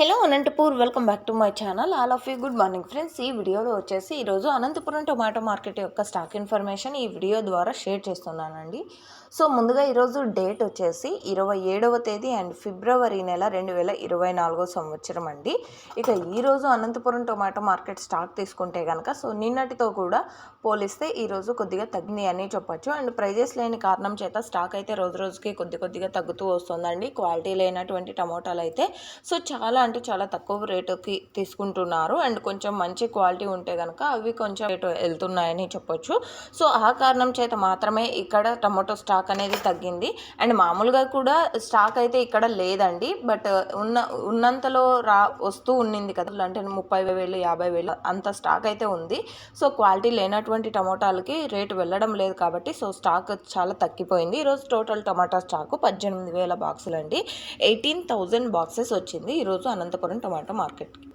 Hello Anantapur welcome back to my channel. All of you good morning friends. ఈ వీడియోలో వచ్చేసి ఈరోజు Anantapuram tomato market యొక్క స్టాక్ ఇన్ఫర్మేషన్ ఈ వీడియో ద్వారా షేర్ చేస్తున్నానండి. సో ముందుగా ఈరోజు డేట్ వచ్చేసి ఇరవై ఏడవ తేదీ అండ్ ఫిబ్రవరి నెల రెండు వేల ఇరవై నాలుగో సంవత్సరం అండి. ఇక ఈరోజు అనంతపురం టొమాటో మార్కెట్ స్టాక్ తీసుకుంటే కనుక సో నిన్నటితో కూడా పోలిస్తే ఈరోజు కొద్దిగా తగ్గినాయి అని చెప్పొచ్చు. అండ్ ప్రైజెస్ లేని కారణం చేత స్టాక్ అయితే రోజు రోజుకి కొద్ది కొద్దిగా తగ్గుతూ వస్తుందండి. క్వాలిటీ లేనటువంటి టమోటాలు అయితే సో చాలా అంటే చాలా తక్కువ రేటుకి తీసుకుంటున్నారు. అండ్ కొంచెం మంచి క్వాలిటీ ఉంటే కనుక అవి కొంచెం రేటు వెళ్తున్నాయని చెప్పొచ్చు. సో ఆ కారణం చేత మాత్రమే ఇక్కడ టమాటో స్టాక్ అనేది తగ్గింది. అండ్ మామూలుగా కూడా స్టాక్ అయితే ఇక్కడ లేదండి. బట్ ఉన్న ఉన్నంతలో రా వస్తూ ఉన్నింది కదా. అంటే ముప్పై వేలు యాభై వేలు అంత స్టాక్ అయితే ఉంది. సో క్వాలిటీ లేనటువంటి టమోటాలకి రేటు వెళ్ళడం లేదు కాబట్టి సో స్టాక్ చాలా తగ్గిపోయింది. ఈరోజు టోటల్ టమాటా స్టాకు పద్దెనిమిది వేల బాక్సులు అండి ఎయిటీన్ థౌజండ్ బాక్సెస్ వచ్చింది. ఈరోజు అనంతపురం టమాటో మార్కెట్కి.